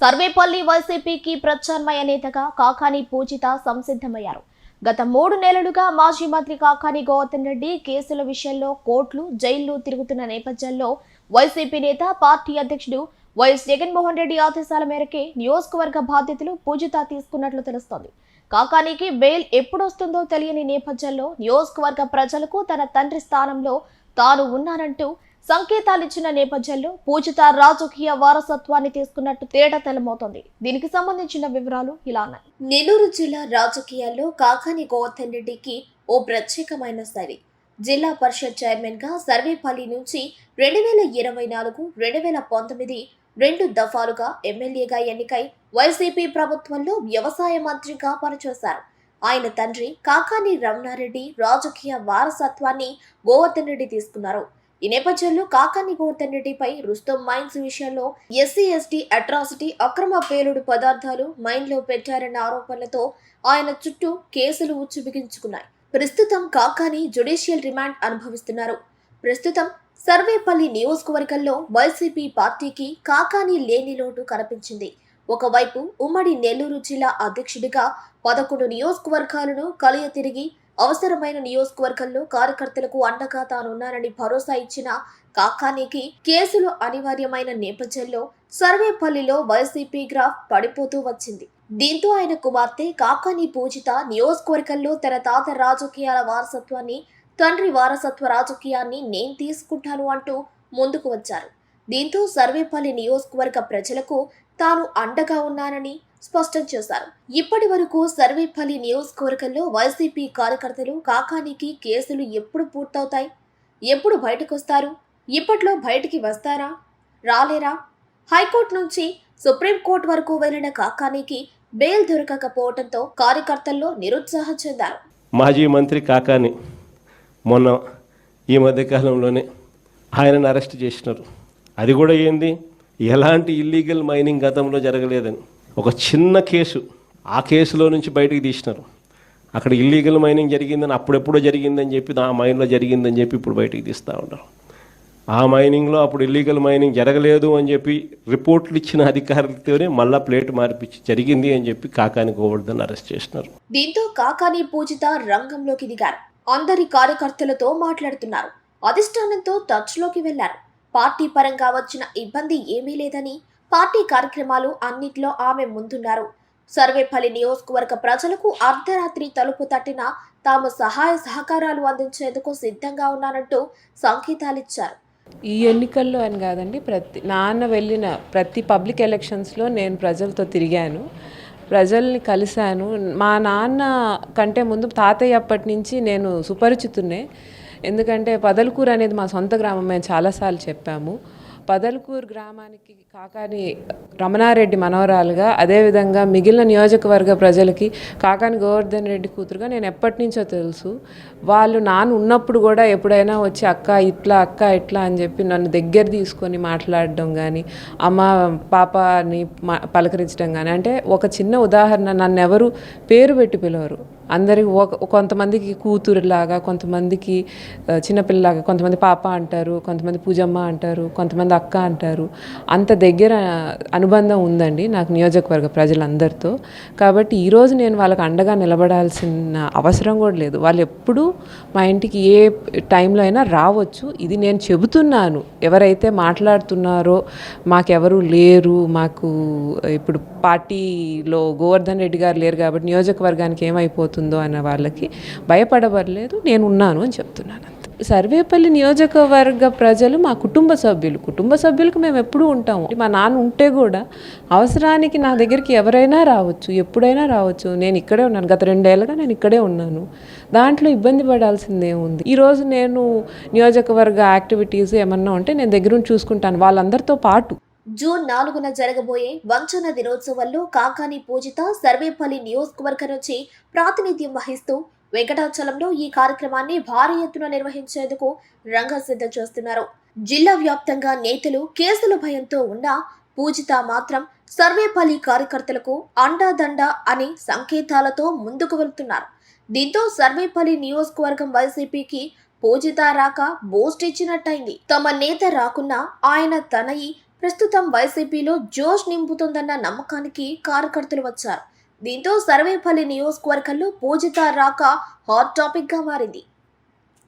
సర్వేపల్లి వైసీపీకి ప్రత్యామ్నాయ నేతగా కాకాని పూజిత సంసిద్ధమయ్యారు. గత మూడు నెలలుగా మాజీ మంత్రి కాకాని గౌతమ్ రెడ్డి కేసుల విషయంలో కోర్టులు జైళ్ళు తిరుగుతున్న నేపథ్యంలో వైసీపీ నేత పార్టీ అధ్యక్షుడు వైఎస్ జగన్మోహన్ రెడ్డి ఆదేశాల మేరకే నియోజకవర్గ బాధ్యతలు పూజిత తీసుకున్నట్లు తెలుస్తోంది. కాకానికి బెయిల్ ఎప్పుడొస్తుందో తెలియని నేపథ్యంలో నియోజకవర్గ ప్రజలకు తన తండ్రి స్థానంలో తాను ఉన్నానంటూ సంకేతాలిచ్చిన నేపథ్యంలో పూజిత రాజకీయ వారసత్వాన్ని తీసుకున్నట్టు తేడా తెలమవుతోంది. దీనికి సంబంధించిన వివరాలు ఇలా ఉన్నాయి. నెల్లూరు జిల్లా రాజకీయాల్లో కాకాని గోవర్ధన్ రెడ్డికి ఓ ప్రత్యేకమైన శైలి జిల్లా పరిషత్ చైర్మన్గా సర్వేపల్లి నుంచి రెండు వేల ఇరవై నాలుగు రెండు వేల పంతొమ్మిది రెండు దఫాలుగా ఎమ్మెల్యేగా ఎన్నికై వైసీపీ ప్రభుత్వంలో వ్యవసాయ మంత్రిగా పనిచేశారు. ఆయన తండ్రి కాకాని రమణారెడ్డి రాజకీయ వారసత్వాన్ని గోవర్ధన్ రెడ్డి తీసుకున్నారు. ఈ నేపథ్యంలో కాకాని గోవర్ధన్ రెడ్డిపై రుస్తం మైన్స్ విషయంలో ఎస్సీ ఎస్టీ అట్రాసిటీ అక్రమ పేలుడు పదార్థాలు మైన్లో పెట్టారన్న ఆరోపణలతో ఆయన చుట్టూ కేసులు ఉచ్చుబిగించుకున్నాయి. ప్రస్తుతం కాకాని జుడిషియల్ రిమాండ్ అనుభవిస్తున్నారు. ప్రస్తుతం సర్వేపల్లి నియోజకవర్గంలో వైసీపీ పార్టీకి కాకాని లేని లోటు కనిపించింది. ఒకవైపు ఉమ్మడి నెల్లూరు జిల్లా అధ్యక్షుడిగా పదకొండు నియోజకవర్గాలను కలియ తిరిగి అవసరమైన నియోజకవర్గంలో కార్యకర్తలకు అండగా తానున్నానని భరోసా ఇచ్చిన కాకానికి కేసులు అనివార్యమైన నేపథ్యంలో సర్వేపల్లిలో వైసీపీ గ్రాఫ్ పడిపోతూ వచ్చింది. దీంతో ఆయన కుమార్తె కాకాని పూజిత నియోజకవర్గంలో తన తాత రాజకీయాల వారసత్వాన్ని తండ్రి వారసత్వ రాజకీయాన్ని నేను తీసుకుంటాను అంటూ ముందుకు వచ్చారు. దీంతో సర్వేపల్లి నియోజకవర్గ ప్రజలకు తాను అండగా ఉన్నానని స్పష్టం చేశారు. ఇప్పటి వరకు సర్వేపల్లి నియోజకవర్గంలో వైసీపీ కార్యకర్తలు కాకానికి కేసులు ఎప్పుడు పూర్తవుతాయి? ఎప్పుడు బయటకొస్తారు? ఇప్పట్లో బయటికి వస్తారా? రాలేరా? హైకోర్టు నుంచి సుప్రీంకోర్టు వరకు వెళ్ళిన కాకానికి బెయిల్ దొరకకపోవడంతో కార్యకర్తల్లో నిరుత్సాహం చెందారు. మాజీ మంత్రి కాకాని మొన్న ఈ మధ్యకాలంలోనే ఆయనను అరెస్ట్ చేసినారు. అది కూడా ఏంది? ఎలాంటి ఇల్లీగల్ మైనింగ్ గతంలో జరగలేదని. ఒక చిన్న కేసు. ఆ కేసులో నుంచి బయటికి తీసినారు. అక్కడ ఇల్లీగల్ మైనింగ్ జరిగిందని అప్పుడెప్పుడో జరిగిందని చెప్పి ఆ మైన్లో జరిగిందని చెప్పి ఇప్పుడు బయటికి తీస్తూ ఉన్నారు. ఆ మైనింగ్లో అప్పుడు ఇల్లీగల్ మైనింగ్ జరగలేదు అని చెప్పి రిపోర్ట్లు ఇచ్చిన అధికారులతోనే మళ్ళా ప్లేట్ మార్పిచ్చి జరిగింది అని చెప్పి కాకాని గోవర్ధన్ అరెస్ట్ చేసినారు. దీంతో కాకాని పూజిత రంగంలోకి దిగారు. అందరి కార్యకర్తలతో మాట్లాడుతున్నారు. అధిష్టానంతో టచ్లోకి వెళ్ళారు పార్టీ పరంగా వచ్చిన ఇబ్బంది ఏమీ లేదని పార్టీ కార్యక్రమాలు అన్నిట్లో ఆమె ముందున్నారు. సర్వేపల్లి నియోజకవర్గ ప్రజలకు అర్ధరాత్రి తలుపు తట్టిన తాము సహాయ సహకారాలు అందించేందుకు సిద్ధంగా ఉన్నానంటూ సంకేతాలిచ్చారు. ఈ ఎన్నికల్లో అని కాదండి ప్రతి నాన్న వెళ్ళిన ప్రతి పబ్లిక్ ఎలక్షన్స్లో నేను ప్రజలతో తిరిగాను. ప్రజల్ని కలిశాను. మా నాన్న కంటే ముందు తాతయ్య అప్పటి నుంచి నేను సుపరిచితున్నే. ఎందుకంటే పదలకూరు అనేది మా సొంత గ్రామం మేము చాలాసార్లు చెప్పాము. పదలకూరు గ్రామానికి కాకాని రమణారెడ్డి మనవరాలుగా అదేవిధంగా మిగిలిన నియోజకవర్గ ప్రజలకి కాకాని గోవర్ధన్ రెడ్డి కూతురుగా నేను ఎప్పటి నుంచో తెలుసు. వాళ్ళు నాన్న ఉన్నప్పుడు కూడా ఎప్పుడైనా వచ్చి అక్క ఇట్లా అక్క ఇట్లా అని చెప్పి నన్ను దగ్గర తీసుకొని మాట్లాడడం కానీ అమ్మ పాపని పలకరించడం కానీ అంటే ఒక చిన్న ఉదాహరణ నన్ను ఎవరు పేరు పెట్టి పిలవరు. అందరికి ఒక కొంతమందికి కూతురులాగా కొంతమందికి చిన్నపిల్లలాగా కొంతమంది పాప అంటారు కొంతమంది పూజమ్మ అంటారు కొంతమంది అక్క అంటారు. అంత దగ్గర అనుబంధం ఉందండి నాకు నియోజకవర్గ ప్రజలందరితో. కాబట్టి ఈరోజు నేను వాళ్ళకి అండగా నిలబడాల్సిన అవసరం కూడా లేదు. వాళ్ళు ఎప్పుడూ మా ఇంటికి ఏ టైంలో అయినా రావచ్చు. ఇది నేను చెబుతున్నాను. ఎవరైతే మాట్లాడుతున్నారో మాకెవరు లేరు. మాకు ఇప్పుడు పార్టీలో గోవర్ధన్ రెడ్డి గారు లేరు కాబట్టి నియోజకవర్గానికి ఏమైపోతుందో? అన్న వాళ్ళకి భయపడవలేదు నేను ఉన్నాను అని చెప్తున్నాను సర్వేపల్లి నియోజకవర్గ ప్రజలు మా కుటుంబ సభ్యులు కుటుంబ సభ్యులకు మేము ఎప్పుడూ ఉంటాము. మా నాన్న ఉంటే కూడా అవసరానికి నా దగ్గరికి ఎవరైనా రావచ్చు ఎప్పుడైనా రావచ్చు. నేను ఇక్కడే ఉన్నాను గత రెండేళ్ళగా నేను ఇక్కడే ఉన్నాను. దాంట్లో ఇబ్బంది పడాల్సిందే ఉంది. ఈరోజు నేను నియోజకవర్గ యాక్టివిటీస్ ఏమన్నా ఉంటే నేను దగ్గరుండి చూసుకుంటాను వాళ్ళందరితో పాటు. జూన్ నాలుగున జరగబోయే వంచన దినోత్సవంలో కాకాని పూజిత సర్వేపల్లి నియోజకవర్గం నుంచి ప్రాతినిధ్యం వహిస్తూ వెంకటాచలంలో ఈ కార్యక్రమాన్ని భారీ ఎత్తున నిర్వహించేందుకు రంగసిద్ధం చేస్తున్నారు. జిల్లా వ్యాప్తంగా నేతలు కేసుల భయంతో ఉన్న పూజిత మాత్రం సర్వేపల్లి కార్యకర్తలకు అండాదండ అనే సంకేతాలతో ముందుకు వెళ్తున్నారు. దీంతో సర్వేపల్లి నియోజకవర్గం వైసీపీకి పూజిత రాక బూస్ట్ ఇచ్చినట్టయింది. తమ నేత రాకున్నా ఆయన తనయి ప్రస్తుతం వైసీపీలో జోష్ నింపుతుందన్న నమ్మకానికి కార్యకర్తలు వచ్చారు. దీంతో సర్వేపల్లి నియోజకవర్గంలో పూజిత రాక హాట్ టాపిక్గా మారింది.